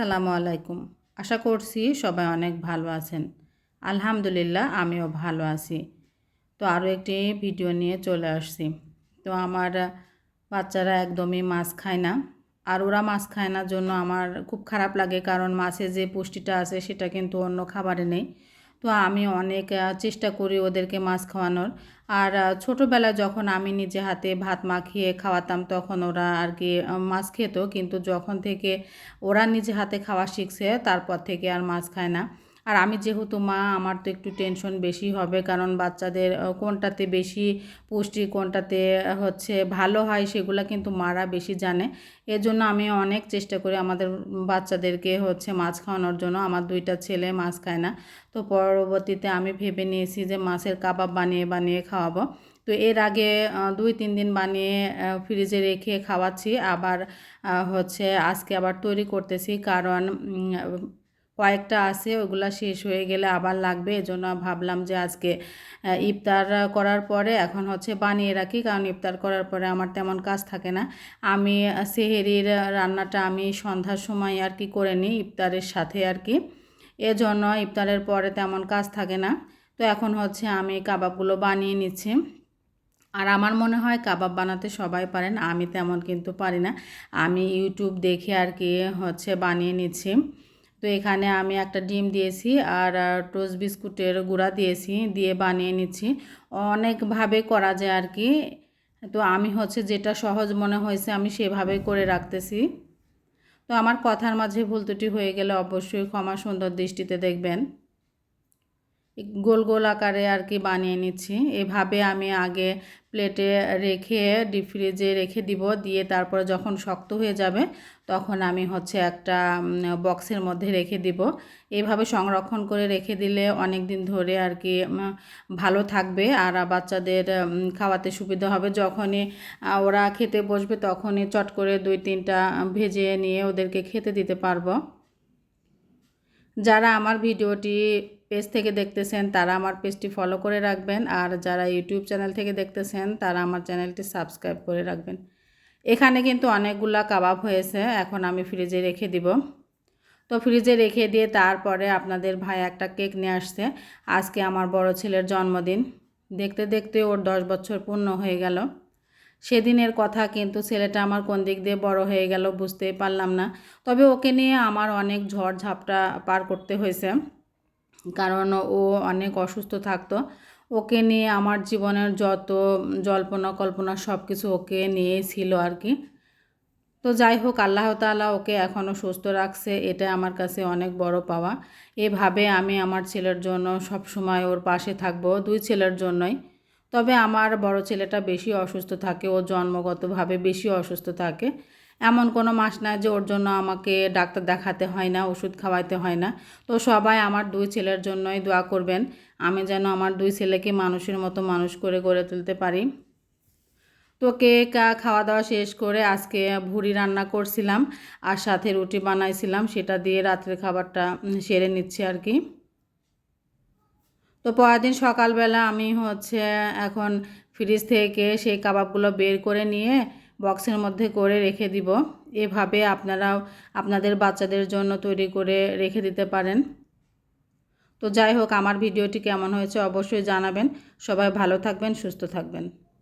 আসসালামু আলাইকুম। আশা করছি সবাই অনেক ভালো আছেন। আলহামদুলিল্লাহ, আমিও ভালো আছি। তো আরও একটি ভিডিও নিয়ে চলে আসছি। তো আমার বাচ্চারা একদমই মাছ খায় না। আর ওরা মাছ খায় না জন্য আমার খুব খারাপ লাগে, কারণ মাছে যে পুষ্টিটা আছে সেটা কিন্তু অন্য খাবারে নেই। তো আমি অনেক চেষ্টা করি ওদেরকে মাছ খাওয়ানোর। আর ছোটোবেলা যখন আমি নিজে হাতে ভাত মাখিয়ে খাওয়াতাম তখন ওরা আর কি মাছ খেত। কিন্তু যখন থেকে ওরা নিজে হাতে খাওয়া শিখছে, তারপর থেকে আর মাছ খায় না। আর আমি যেহেতু মা, আমার তো একটু টেনশন বেশি হবে কারণ বাচ্চাদের কোনটাতে বেশি পুষ্টি, কোনটাতে হচ্ছে ভালো হয় সেগুলো কিন্তু মারা বেশি জানে। এর জন্য আমি অনেক চেষ্টা করি আমাদের বাচ্চাদেরকে হচ্ছে মাছ খাওয়ানোর জন্য। আমার দুইটা ছেলে মাছ খায় না। তো পরবর্তীতে আমি ভেবে নিয়েছি যে মাছের কাবাব বানিয়ে বানিয়ে খাওয়াবো। তো এর আগে দুই, তিন দিন বানিয়ে ফ্রিজে রেখে খাওয়াচ্ছি। আবার হচ্ছে আজকে আবার তৈরি করতেছি কারণ কয়েকটা আছে, ওগুলা শেষ হয়ে গেলে আবার লাগবে। এজন্য ভাবলাম যে আজকে ইফতার করার পরে এখন হচ্ছে বানিয়ে রাখি, কারণ ইফতার করার পরে আমার তেমন কাজ থাকে না। আমি সেহেরির রান্নাটা আমি সন্ধ্যার সময় আর কি করে নিই ইফতারের সাথে আর কি। এজন্য ইফতারের পরে তেমন কাজ থাকে না। তো এখন হচ্ছে আমি কাবাবগুলো বানিয়ে নিচ্ছি। আর আমার মনে হয় কাবাব বানাতে সবাই পারেন, আমি তেমন কিন্তু পারি না। আমি ইউটিউব দেখে আর কি হচ্ছে বানিয়ে নিচ্ছি। তো এখানে আমি একটা ডিম দিয়েছি আর টোস্ট বিস্কুটের গুঁড়া দিয়েছি, দিয়ে বানিয়ে নিচ্ছি। অনেকভাবে করা যায় আর কি। তো আমি হচ্ছে যেটা সহজ মনে হয়েছে আমি সেভাবে করে রাখতেছি। তো আমার কথার মাঝে ভুল ত্রুটি হয়ে গেলে অবশ্যই ক্ষমা সুন্দর দৃষ্টিতে দেখবেন। গোল গোল আকারে আর কি বানিয়ে নিচ্ছি। এভাবে আমি আগে প্লেটে রেখে ডিপ ফ্রিজে রেখে দিব। দিয়ে তারপরে যখন শক্ত হয়ে যাবে, তখন আমি হচ্ছে একটা বক্সের মধ্যে রেখে দিব। এভাবে সংরক্ষণ করে রেখে দিলে অনেক দিন ধরে আর কি ভালো থাকবে। আর বাচ্চাদের খাওয়াতে সুবিধা হবে। যখনই ওরা খেতে বসবে, তখনই চট করে দুই তিনটা ভেজে নিয়ে ওদেরকে খেতে দিতে পারব। যারা আমার ভিডিওটি পেজ থেকে দেখতেছেন, তারা আমার পেজটি ফলো করে রাখবেন। আর যারা ইউটিউব চ্যানেল থেকে দেখতেছেন, তারা আমার চ্যানেলটি সাবস্ক্রাইব করে রাখবেন। এখানে কিন্তু অনেকগুলা কাবাব হয়েছে, এখন আমি ফ্রিজে রেখে দিব। তো ফ্রিজে রেখে দিয়ে তারপরে আপনাদের ভাই একটা কেক নিয়ে আসছে। আজকে আমার বড় ছেলের জন্মদিন। দেখতে দেখতে ওর দশ বছর পূর্ণ হয়ে গেল। সেদিনের কথা কিন্তু ছেলেটা আমার কোন দিক দিয়ে বড় হয়ে গেল বুঝতেই পারলাম না। তবে ওকে নিয়ে আমার অনেক ঝড় ঝাপটা পার করতে হয়েছে। কারণ ও অনেক অসুস্থ থাকতো। ওকে নিয়ে আমার জীবনের যত জল্পনা কল্পনা সব কিছু ওকে নিয়েই ছিল আর কি। তো যাই হোক, আল্লাহ তাআলা ওকে এখনও সুস্থ রাখছে, এটা আমার কাছে অনেক বড় পাওয়া। এভাবে আমি আমার ছেলের জন্য সব সময় ওর পাশে থাকব, দুই ছেলের জন্যই। তবে আমার বড় ছেলেটা বেশি অসুস্থ থাকে, ও জন্মগতভাবে বেশি অসুস্থ থাকে। এমন কোনো মাস না যে ওর জন্য আমাকে ডাক্তার দেখাতে হয় না, ওষুধ খাওয়াইতে হয় না। তো সবাই আমার দুই ছেলের জন্যই দোয়া করবেন। আমি যেন আমার দুই ছেলেকে মানুষের মতো মানুষ করে গড়ে তুলতে পারি। তো কেক খাওয়া দাওয়া শেষ করে আজকে ভুড়ি রান্না করছিলাম আর সাথে রুটি বানাইছিলাম। সেটা দিয়ে রাত্রের খাবারটা সেরে নিচ্ছি আর কি। তো পরের দিন সকালবেলা আমি হচ্ছে এখন ফ্রিজ থেকে সেই কাবাবগুলো বের করে নিয়ে বক্সের মধ্যে করে রেখে দিব। এভাবে আপনারা আপনাদের বাচ্চাদের জন্য তৈরি করে রেখে দিতে পারেন। তো যাই হোক, আমার ভিডিওটি কেমন হয়েছে অবশ্যই জানাবেন। সবাই ভালো থাকবেন, সুস্থ থাকবেন।